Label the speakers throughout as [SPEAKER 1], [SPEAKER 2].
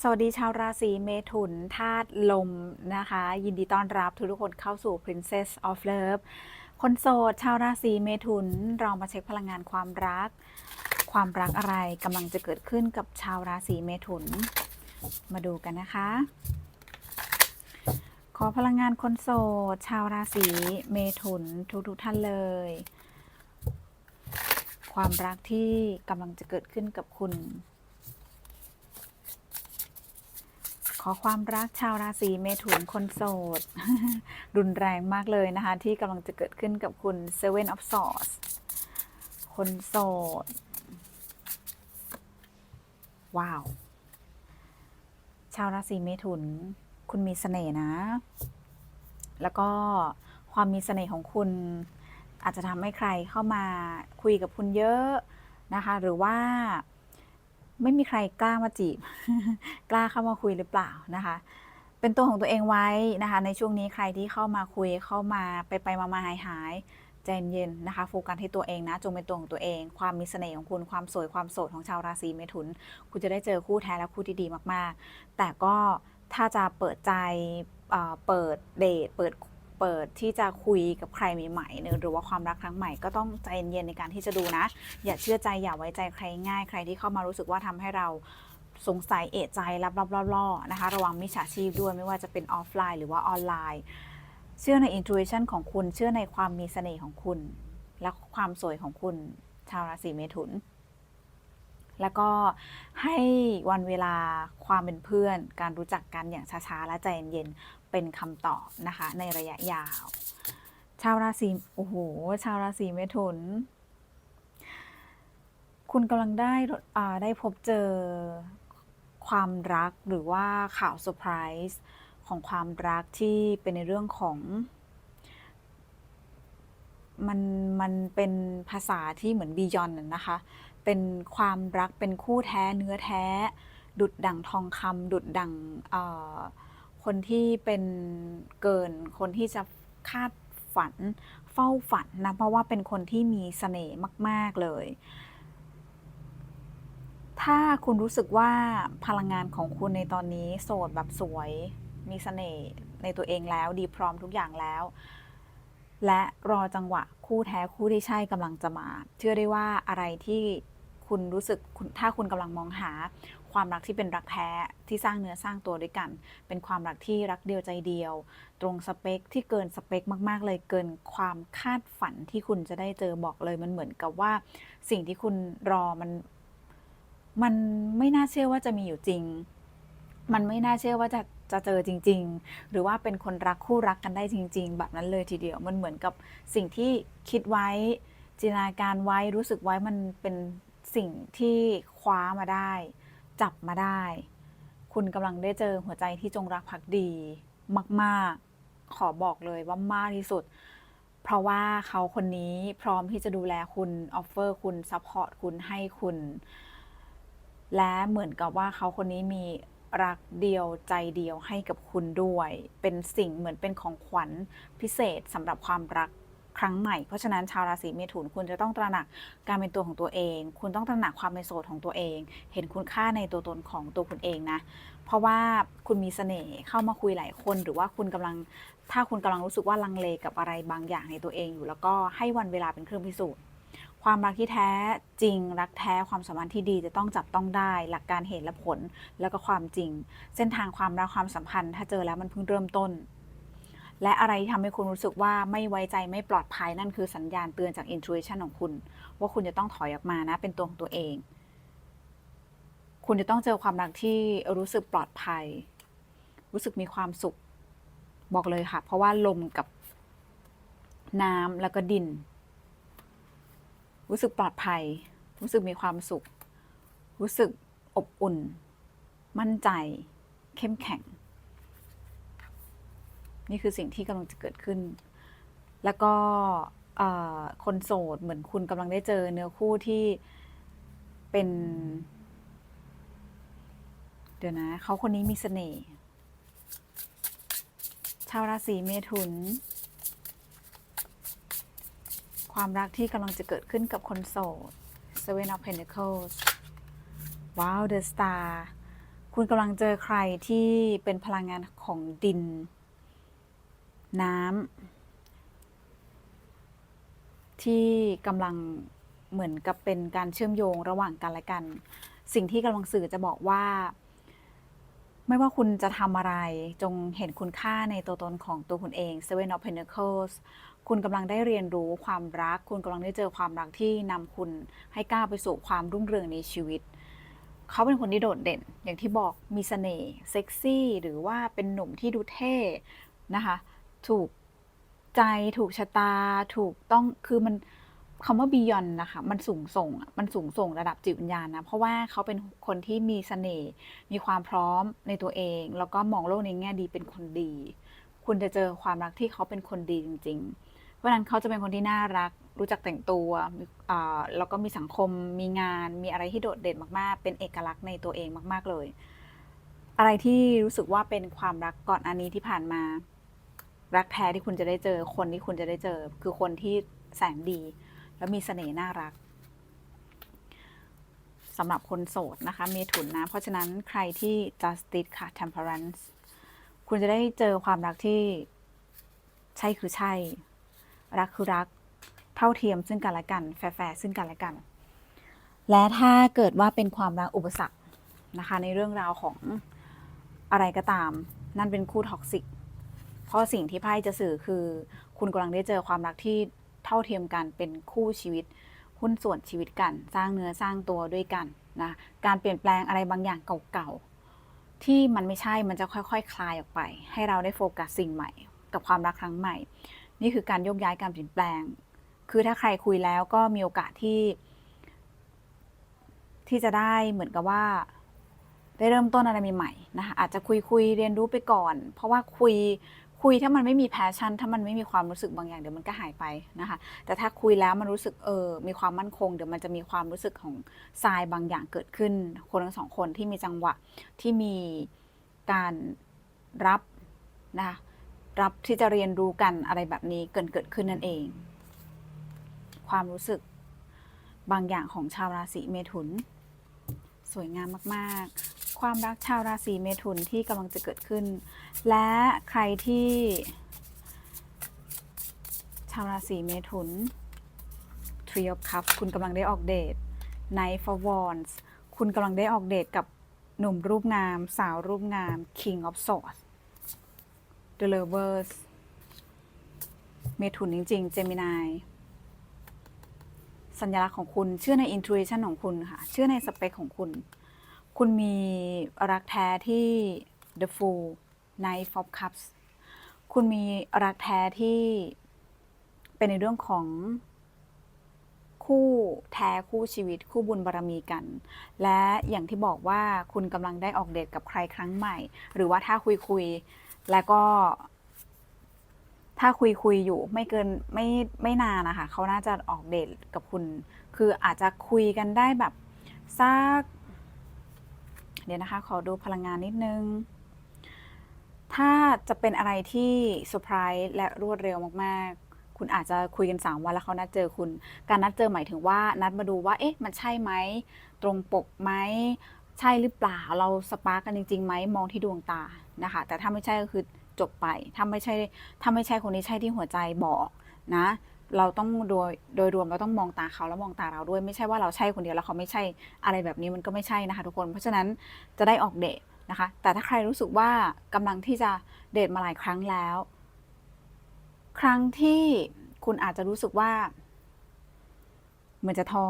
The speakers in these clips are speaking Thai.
[SPEAKER 1] สวัสดีชาวราศีเมถุนธาตุลมนะคะ ยินดีต้อนรับทุกๆคนเข้าสู่ Princess of Love คนโสดชาวราศีเมถุนเรามาเช็คพลังงานความรัก ความรักอะไรกำลังจะเกิดขึ้นกับชาวราศีเมถุน มาดูกันนะคะ ขอพลังงานคนโสดชาวราศีเมถุนทุกๆท่านเลย ความรักที่กำลังจะเกิดขึ้นกับคุณ ขอความรักชาวราศีเมถุนคนโสด รุนแรงมากเลยนะคะ ที่กำลังจะเกิดขึ้นกับคุณ Seven of Swords คนโสด ว้าว ชาวราศีเมถุน คุณมีเสน่ห์นะ แล้วก็ความมีเสน่ห์ของคุณ อาจจะทำให้ใครเข้ามาคุยกับคุณเยอะนะคะ หรือว่า ไม่มีใครกล้ามาจีบ กล้าเข้ามาคุยหรือเปล่านะคะ เป็นตัวของตัวเองไว้นะคะ ในช่วงนี้ใครที่เข้ามาคุยเข้ามาไปไปมามาหายหายใจเย็นนะคะโฟกัสที่ตัวเองนะจงเป็นตัวของตัวเอง ความมีเสน่ห์ของคุณความสวยความโสดของชาวราศีเมถุน คุณจะได้เจอคู่แท้และคู่ที่ดีมาก ๆ แต่ก็ถ้าจะเปิดใจเเปิดเดทเปิด เปิดที่จะคุยกับใครใหม่ๆเนี่ยหรือว่าความรักครั้งใหม่ก็ต้องใจเย็นๆในการที่จะดูนะ อย่าเชื่อใจอย่าไว้ใจใครง่าย ใครที่เข้ามารู้สึกว่าทำให้เราสงสัยเอะใจรับรับล่อๆนะคะ ระวังมิจฉาชีพด้วยไม่ว่าจะเป็นออฟไลน์หรือว่าออนไลน์ เชื่อในอินทู i ชันของคุณ เชื่อในความมีเสน่ห์ของคุณ และความสวยของคุณชาวราศีเมถุน แล้วก็ให้วันเวลาความเป็นเพื่อน การรู้จักกันอย่างช้าๆและใจเย็น เป็นคำตอบนะคะ ในระยะยาว ชาวราศีโอ้โหชาวราศีเมถุน คุณกำลังได้ได้พบเจอความรักหรือว่าข่าวเซอร์ไพรส์ของความรักที่เป็นในเรื่องของ มันมันเป็นภาษาที่เหมือนบียอนนะคะ เป็นความรักเป็นคู่แท้เนื้อแท้ ดุดดั่งทองคำดุดดั่งเอ่อ คนที่เป็นเกินคนที่จะคาดฝันเฝ้าฝันนะเพราะว่าเป็นคนที่มีเสน่ห์มาก ๆ เลย ถ้าคุณรู้สึกว่าพลังงานของคุณในตอนนี้โสดแบบสวย มีเสน่ห์ในตัวเองแล้วดีพร้อมทุกอย่างแล้ว และรอจังหวะคู่แท้คู่ที่ใช่กำลังจะมา เชื่อได้ว่าอะไรที่ คุณรู้สึกถ้าคุณกำลังมองหา ความรักที่เป็นรักแท้ที่สร้างเนื้อสร้างตัวด้วยกัน เป็นความรักที่รักเดียวใจเดียว ตรงสเปคที่เกินสเปคมาก ๆ เลยเกินความคาดฝันที่คุณจะได้เจอบอกเลยมันเหมือนกับว่า สิ่งที่คุณรอมันมันไม่น่าเชื่อว่าจะมีอยู่จริง มันไม่น่าเชื่อว่าจะจะเจอจริง ๆ หรือว่าเป็นคนรักคู่รักกันได้จริง ๆ แบบนั้นเลยทีเดียว มันเหมือนกับสิ่งที่คิดไว้จินตนาการไว้รู้สึกไว้มันเป็น สิ่งที่คว้ามาได้ จับมาได้ คุณกำลังได้เจอหัวใจที่จงรักภักดี มาก ๆ ขอบอกเลยว่ามากที่สุด เพราะว่าเขาคนนี้พร้อมที่จะดูแลคุณ ออฟเฟอร์คุณซัพพอร์ตคุณให้คุณ และเหมือนกับว่าเขาคนนี้มีรักเดียวใจเดียวให้กับคุณด้วย เป็นสิ่งเหมือนเป็นของขวัญพิเศษสำหรับความรัก ครั้งใหม่ เพราะฉะนั้นชาวราศีเมถุนคุณจะต้องตระหนักการเป็นตัวของตัวเอง คุณต้องตระหนักความเป็นโสดของตัวเอง เห็นคุณค่าในตัวตนของตัวคุณเองนะ เพราะว่าคุณมีเสน่ห์เข้ามาคุยหลายคน หรือว่าคุณกำลัง ถ้าคุณกำลังรู้สึกว่าลังเลกับอะไรบางอย่างในตัวเองอยู่ แล้วก็ให้วันเวลาเป็นเครื่องพิสูจน์ความรักที่แท้จริงรักแท้ความสัมพันธ์ที่ดีจะต้องจับต้องได้ หลักการเหตุและผลแล้วก็ความจริง เส้นทางความรักความสัมพันธ์ ถ้าเจอแล้วมันเพิ่งเริ่มต้น และอะไรที่ทำให้คุณรู้สึกว่าไม่ไว้ใจไม่ปลอดภัยนั่นคือสัญญาณเตือนจาก intuition ของคุณ ว่าคุณจะต้องถอยออกมานะ เป็นตัวของตัวเอง คุณจะต้องเจอความรักที่รู้สึกปลอดภัย รู้สึกมีความสุข บอกเลยค่ะ เพราะว่าลมกับน้ำแล้วก็ดิน รู้สึกปลอดภัย รู้สึกมีความสุข รู้สึกอบอุ่น มั่นใจ เข้มแข็ง นี่คือสิ่งที่กำลังจะเกิดขึ้น แล้วก็คนโสดเหมือนคุณกำลังได้เจอเนื้อคู่ที่เป็น เดี๋ยวนะเขาคนนี้มีเสน่ห์ชาวราศีเมถุน ความรักที่กำลังจะเกิดขึ้นกับคนโสด Seven of Pentacles ว้าว The Star คุณกำลังเจอใครที่เป็นพลังงานของดิน น้ำที่กำลังเหมือนกับเป็นการเชื่อมโยงระหว่างกันและกัน สิ่งที่กำลังสื่อจะบอกว่า ไม่ว่าคุณจะทำอะไรจงเห็นคุณค่าในตัวตนของตัวคุณเอง Seven of Pentacles คุณกำลังได้เรียนรู้ความรัก คุณกำลังได้เจอความรักที่นำคุณให้ก้าวไปสู่ความรุ่งเรืองในชีวิต เขาเป็นคนที่โดดเด่น อย่างที่บอกมีเสน่ห์เซ็กซี่ หรือว่าเป็นหนุ่มที่ดูเท่นะคะ ถูกใจถูกชะตา ถูกต้องคือมันคำว่าบียอนนะคะ มันสูงส่งมันสูงส่งระดับจิตวิญญาณนะ เพราะว่าเขาเป็นคนที่มีเสน่ห์มีความพร้อมในตัวเอง แล้วก็มองโลกในแง่ดีเป็นคนดี คุณจะเจอความรักที่เขาเป็นคนดีจริง ๆ เพราะฉะนั้นเขาจะเป็นคนที่น่ารัก รู้จักแต่งตัวแล้วก็มีสังคมมีงาน มีอะไรที่โดดเด่นมากๆ เป็นเอกลักษณ์ในตัวเองมาก ๆเลย อะไรที่รู้สึกว่าเป็นความรักก่อนอันนี้ที่ผ่านมา รักแท้ที่คุณจะได้เจอ คนที่คุณจะได้เจอ คือคนที่แสนดี แล้วมีเสน่ห์น่ารักสำหรับคนโสดนะคะเมถุนนะ เพราะฉะนั้นใครที่ justice ค่ะ temperance คุณจะได้เจอความรักที่ใช่คือใช่ รักคือรัก เท่าเทียมซึ่งกันและกัน แฟร์ซึ่งกันและกัน และถ้าเกิดว่าเป็นความรักอุปสรรคนะคะ ในเรื่องราวของอะไรก็ตาม นั่นเป็นคู่ท็อกซิก เพราะสิ่งที่ไพ่จะสื่อคือ คุณกำลังได้เจอความรักที่เท่าเทียมกันเป็นคู่ชีวิตหุ้นส่วนชีวิตกัน สร้างเนื้อสร้างตัวด้วยกันนะการเปลี่ยนแปลงอะไรบางอย่างเก่าๆที่มันไม่ใช่มันจะค่อยๆคคลายออกไป ให้เราได้โฟกัสสิ่งใหม่ กับความรักครั้งใหม่ นี่คือการโยกย้ายการเปลี่ยนแปลง คือถ้าใครคุยแล้วก็มีโอกาสที่ ที่จะได้เหมือนกับว่าได้เริ่มต้นอะไรใหม่ๆนะคะอาจจะคุยคุยๆเรียนรู้ไปก่อน เพราะว่าคุย คุยถ้ามันไม่มีแพชชั่น ถ้ามันไม่มีความรู้สึกบางอย่างเดี๋ยวมันก็หายไปนะคะ แต่ถ้าคุยแล้วมันรู้สึกเออมีความมั่นคง เดี๋ยวมันจะมีความรู้สึกของทรายบางอย่างเกิดขึ้น คนทั้งสองคนที่มีจังหวะที่มีการรับนะคะรับที่จะเรียนรู้กันอะไรแบบนี้เกิดเกิดขึ้นนั่นเอง ความรู้สึกบางอย่างของชาวราศีเมถุน สวยงามมาก ๆ ความรักชาวราศีเมถุนที่กำลังจะเกิดขึ้น และใครที่ ชาวราศีเมถุน Tree of Cups คุณกำลังได้ออกเดท Knight for Wands คุณกำลังได้ออกเดทกับหนุ่มรูปงาม สาวรูปงาม King of Swords The Lovers เมถุนจริงๆ Gemini สัญลักษณ์ของคุณเชื่อใน intuition ของคุณค่ะ เชื่อในสเปคของคุณ คุณมีรักแท้ที่ The Fool Knight of Cups คุณมีรักแท้ที่เป็นในเรื่องของคู่แท้คู่ชีวิต คู่บุญบารมีกัน และอย่างที่บอกว่าคุณกำลังได้ออกเดทกับใครครั้งใหม่ หรือว่าถ้าคุยคุยแล้วก็ ถ้าคุยคุยอยู่ไม่เกินไม่ไม่นานนะคะเขาน่าจะออกเดทกับคุณ คืออาจจะคุยกันได้แบบสัก เดี๋ยวนะคะ ขอดูพลังงานนิดนึง ถ้าจะเป็นอะไรที่เซอร์ไพรส์และรวดเร็วมากๆ คุณอาจจะคุยกัน 3 วันแล้วเขานัดเจอคุณ การนัดเจอหมายถึงว่านัดมาดูว่า เอ๊ะ มันใช่ไหม ตรงปกไหม ใช่หรือเปล่า เราสปาร์กกันจริงๆไหม มองที่ดวงตา นะคะ แต่ถ้าไม่ใช่ก็คือจบไป ถ้าไม่ใช่ ถ้าไม่ใช่คนนี้ใช่ที่หัวใจบอกนะ เราต้องโดยโดยรวมเราต้องมองตาเขาแล้วมองตาเราด้วยไม่ใช่ว่าเราใช่คนเดียวแล้วเขาไม่ใช่อะไรแบบนี้มันก็ไม่ใช่นะคะทุกคน เพราะฉะนั้นจะได้ออกเดทนะคะ แต่ถ้าใครรู้สึกว่ากำลังที่จะเดทมาหลายครั้งแล้ว ครั้งที่คุณอาจจะรู้สึกว่า เหมือนจะท้อ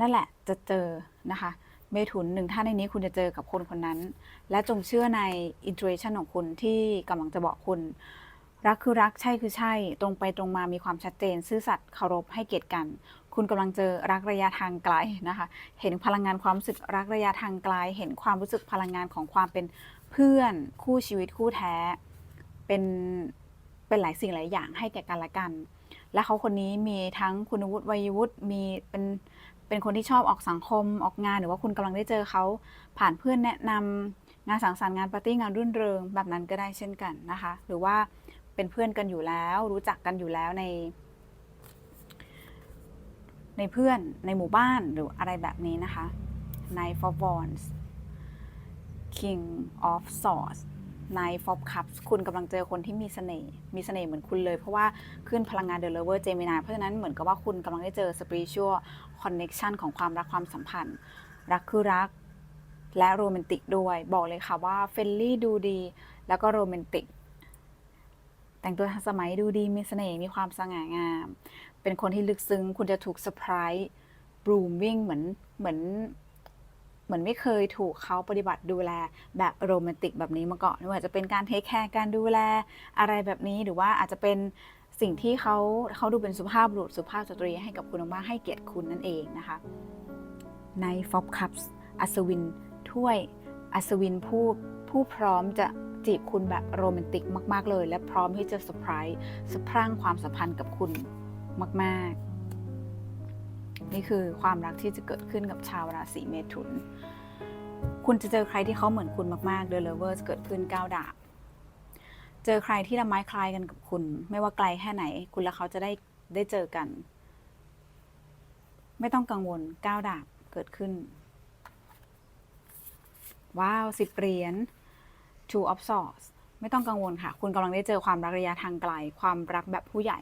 [SPEAKER 1] นั่นแหละจะเจอนะคะเมถุนหนึ่งท่านในนี้คุณจะเจอกับคนคนนั้น และจงเชื่อใน intuition ของคุณที่กำลังจะบอกคุณ รักคือรักใช่คือใช่ ตรงไปตรงมามีความชัดเจน ซื่อสัตย์เคารพให้เกียรติกัน คุณกำลังเจอรักระยะทางไกลนะคะ เห็นพลังงานความรู้สึกรักระยะทางไกล เห็นความรู้สึกพลังงานของความเป็นเพื่อนคู่ชีวิตคู่แท้ เป็นเป็นหลายสิ่งหลายอย่างให้แก่กันและกัน และเขาคนนี้มีทั้งคุณวุฒิวัยวุฒิมีเป็นเป็นคนที่ชอบออกสังคมออกงานหรือว่าคุณกำลังได้เจอเขาผ่านเพื่อนแนะนำงานสังสรรค์งานปาร์ตี้งานรื่นเริงแบบนั้นก็ได้เช่นกันนะคะ หรือว่า เป็นเพื่อนกันอยู่แล้ว รู้จักกันอยู่แล้วใน ในเพื่อนในหมู่บ้านหรืออะไรแบบนี้นะคะใน for bonds King of Swords Knight of Cups คุณกำลังเจอคนที่มีเสน่ห์ มีเสน่ห์เหมือนคุณเลย เพราะว่าขึ้นพลังงาน The Lover Gemini เพราะฉะนั้นเหมือนกับว่าคุณกำลังได้เจอ Spiritual Connection ของความรักความสัมพันธ์ รักคือรัก และโรแมนติกด้วย บอกเลยค่ะว่าเฟลลี่ดูดี แล้วก็โรแมนติก แต่งตัวทันสมัยดูดีมีเสน่ห์มีความสง่างาม เป็นคนที่ลึกซึ้งคุณจะถูกเซอร์ไพรส์บรูมวิ่งเหมือนเหมือนเหมือนไม่เคยถูกเขาปฏิบัติดูแลแบบโรแมนติกแบบนี้มาก่อนไม่ว่าจะเป็นการเทคแคร์การดูแลอะไรแบบนี้หรือว่าอาจจะเป็นสิ่งที่เขาเขาดูเป็นสุภาพบุรุษสุภาพสตรีให้กับคุณมากให้เกียรติคุณนั่นเองนะคะในฟอบคัพส์อัศวินถ้วยอัศวินผู้ผู้พร้อมจะ จีบคุณแบบโรแมนติกมาก ๆ เลย และพร้อมที่จะเซอร์ไพรส์สะพรั่งความสัมพันธ์กับคุณมาก ๆ นี่คือความรักที่จะเกิดขึ้นกับชาวราศีเมถุน คุณจะเจอใครที่เขาเหมือนคุณมากๆ The Lovers เกิดขึ้นก้าวดาบเจอใครที่ละไม้คล้ายกันกับคุณ ไม่ว่าไกลแค่ไหน คุณและเขาจะได้ได้เจอกัน ไม่ต้องกังวลก้าวดาบเกิดขึ้น ว้าวสิบเหรียญ Two of Swords ไม่ต้องกังวลค่ะ คุณกำลังได้เจอความรักระยะทางไกล ความรักแบบผู้ใหญ่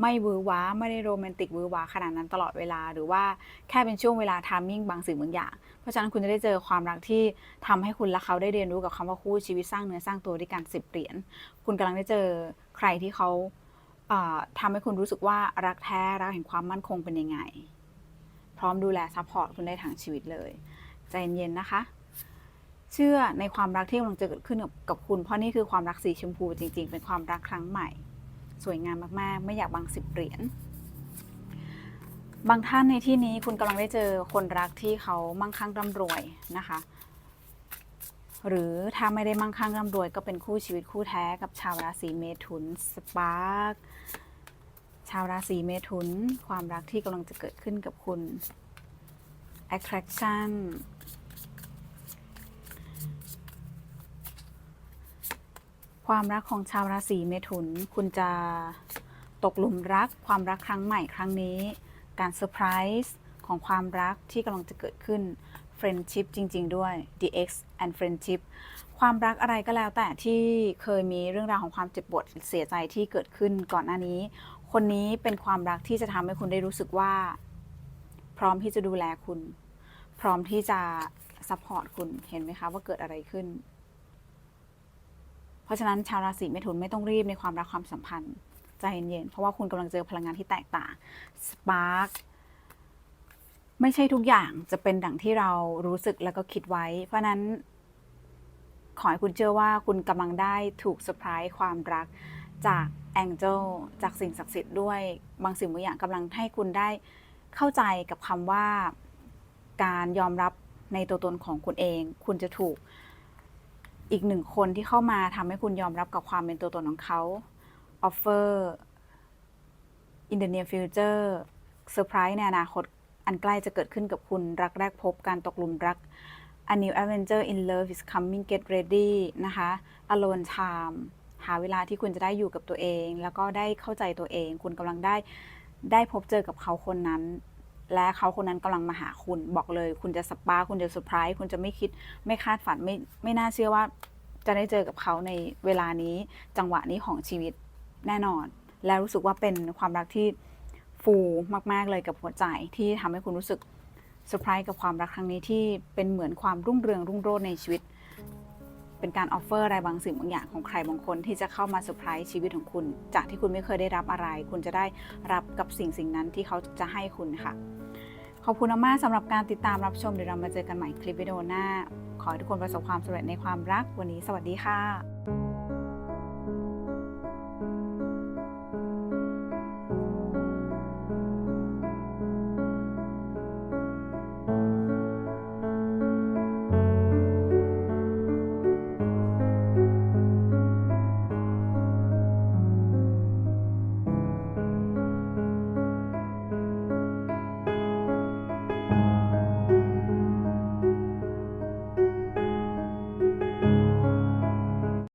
[SPEAKER 1] ไม่วือว้า ไม่ได้โรแมนติกวือว้าขนาดนั้นตลอดเวลา หรือว่าแค่เป็นช่วงเวลาทามมิ่งบางสิ่งบางอย่าง เพราะฉะนั้นคุณจะได้เจอความรักที่ทำให้คุณและเขาได้เรียนรู้กับคำว่าคู่ชีวิตสร้างเนื้อสร้างตัวด้วยกันสิบเหรียญ คุณกำลังได้เจอใครที่เขาอ่าทำให้คุณรู้สึกว่ารักแท้รักแห่งความมั่นคงเป็นยังไง พร้อมดูแลซัพพอร์ตคุณได้ทั้งชีวิตเลย ใจเย็นๆนะคะ เชื่อในความรักที่กำลังจะเกิดขึ้นกับคุณ เพราะนี่คือความรักสีชมพูจริง ๆ เป็นความรักครั้งใหม่ สวยงามมากๆ ไม่อยากบังสิบเหรียญบางท่านในที่นี้คุณกำลังได้เจอคนรักที่เขามั่งคั่งร่ำรวยนะคะ หรือถ้าไม่ได้มั่งคั่งร่ำรวยก็เป็นคู่ชีวิตคู่แท้กับชาวราศีเมถุนสปาร์กชาวราศีเมถุน ความรักที่กำลังจะเกิดขึ้นกับคุณ attraction ความรักของชาวราศีเมถุน คุณจะตกหลุมรักความรักครั้งใหม่ครั้งนี้ การเซอร์ไพรส์ของความรักที่กำลังจะเกิดขึ้น friendship จริง ๆ ด้วย the x and friendship ความรักอะไรก็แล้วแต่ที่เคยมีเรื่องราวของความเจ็บปวดเสียใจที่เกิดขึ้นก่อนหน้านี้ คนนี้เป็นความรักที่จะทำให้คุณได้รู้สึกว่า พร้อมที่จะดูแลคุณ พร้อมที่จะซัพพอร์ตคุณเห็นไหมคะว่าเกิดอะไรขึ้น เพราะฉะนั้นชาวราศีเมถุนไม่ต้องรีบในความรักความสัมพันธ์ใจเย็นๆเพราะว่าคุณกำลังเจอพลังงานที่แตกต่างสปาร์กไม่ใช่ทุกอย่างจะเป็นดังที่เรารู้สึกแล้วก็คิดไว้ เพราะนั้น ขอให้คุณเชื่อว่าคุณกำลังได้ถูกเซอร์ไพรส์ความรักจากแองเจิลจากสิ่งศักดิ์สิทธิ์ด้วยบางสิ่งบางอย่างกำลังให้คุณได้เข้าใจกับคำว่าการยอมรับในตัวตนของคุณเอง คุณจะถูก อีกหนึ่งคนที่เข้ามาทำให้คุณยอมรับกับความเป็นตัวตนของเขาออฟเฟอร์ in the near future เซอร์ไพรส์ในอนาคตอันใกล้จะเกิดขึ้นกับคุณรักแรกพบการตกหลุมรัก A new adventure in love is coming get ready นะคะ alone time หาเวลาที่คุณจะได้อยู่กับตัวเอง แล้วก็ได้เข้าใจตัวเอง คุณกำลังได้ได้พบเจอกับเขาคนนั้น และเขาคนนั้นกำลังมาหาคุณบอกเลย คุณจะสปาคคุณจะเซอร์ไพรส์คุณจะไม่คิดไม่คาดฝันไม่ไม่น่าเชื่อว่า จะได้เจอกับเขาในเวลานี้จังหวะนี้ของชีวิตแน่นอน แล้วรู้สึกว่าเป็นความรักที่ฟูมาก ๆ เลยกับหัวใจที่ทำให้คุณรู้สึกเซอร์ไพรส์กับความรักครั้งนี้ที่เป็นเหมือนความรุ่งเรืองรุ่งโรจน์ในชีวิต เป็นการออฟเฟอร์อะไรบางสิ่งบางอย่างของใครบางคนที่จะเข้ามาเซอร์ไพรส์ชีวิตของคุณ จากที่คุณไม่เคยได้รับอะไร คุณจะได้รับกับสิ่งสิ่งนั้นที่เขาจะให้คุณค่ะ ขอบคุณมากสำหรับการติดตามรับชมเดี๋ยวเรามาเจอกันใหม่คลิปวิดีโอหน้า ขอให้ทุกคนประสบความสำเร็จในความรักวันนี้ สวัสดีค่ะ